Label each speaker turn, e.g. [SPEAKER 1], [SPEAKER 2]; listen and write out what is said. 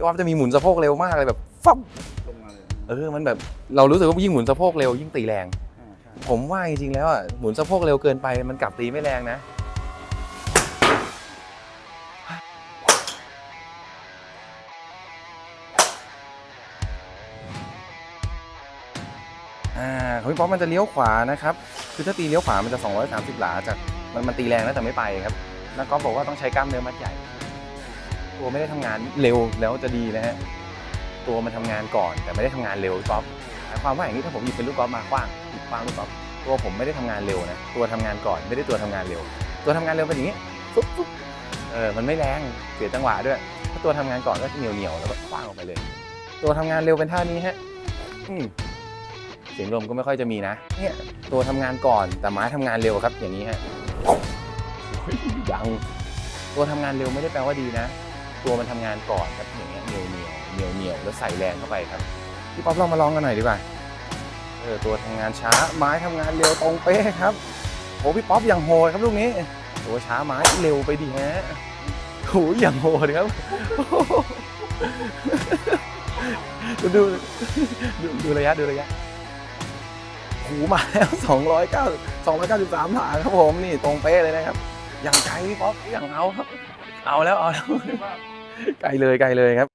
[SPEAKER 1] พี่ป๊อปจะมีหมุนสะโพกเร็วมากเลยแบบฟับ
[SPEAKER 2] ลงมาเลย
[SPEAKER 1] เออมันแบบเรารู้สึกว่ายิ่งหมุนสะโพกเร็วยิ่งตีแรง
[SPEAKER 2] อ่าใช่
[SPEAKER 1] ผมว่าจริงๆแล้วอะหมุนสะโพกเร็วเกินไปมันกลับตีไม่แรงนะ อ่าของพี่ป๊อปมันจะเลี้ยวขวานะครับ คือถ้าตีเลี้ยวขวามันจะ 230 หลาจากมันมันตีแรงนะแต่ไม่ไปครับ แล้วก็บอกว่าต้องใช้กล้ามเนื้อมัดใหญ่ ตัวไม่ได้ทำงานเร็วแล้วจะดีนะฮะตัวมันทำงานก่อนแต่ไม่ได้ทำงานเร็วพี่ป๊อปหมายความว่าอย่างนี้ถ้าผมหยิบเป็นลูกกอล์ฟมาคว้างหยิบคว้างลูกกอล์ฟตัวผมไม่ได้ทำงานเร็วนะตัวทำงานก่อนไม่ได้ตัวทำงานเร็ว ตัวทำงานเร็วเป็นอย่างนี้ฟุ๊บฟุ๊บเออมันไม่แรงเสียจังหวะด้วยถ้าตัวทำงานก่อนก็เหนียวเหนียวแล้วก็คว้างออกไปเลย ตัวทำงานเร็วเป็นท่านี้ฮะอืมเสียงลมก็ไม่ค่อยจะมีนะเนี่ยตัวทำงานก่อนแต่ไม้ทำงานเร็วครับ อย่างนี้ฮะยังตัวทำงานเร็วไม่ได้แปลว่าดีนะ ตัวมันทำงานก่อนครับอย่างเงี้ยเหนียวเหนียวเหนียวเหนียวแล้วใส่แรงเข้าไปครับพี่ป๊อปลองมาลองกันหน่อยดีกว่าเออตัวทำงานช้าไม้ทำงานเร็วตรงเป๊ะครับโหพี่ป๊อปอย่างโหดครับลูกนี้ตัวช้าไม้เร็วไปดีฮะโหอย่างโหดครับดูดูดูดูระยะดูระยะหูมาแล้ว209 293หลาครับผมนี่ตรงเป๊ะเลยนะครับ อย่างไกลพี่ป๊อปอย่างเอาครับ เอาแล้วเอาแล้ว ไกลเลยไกลเลยครับ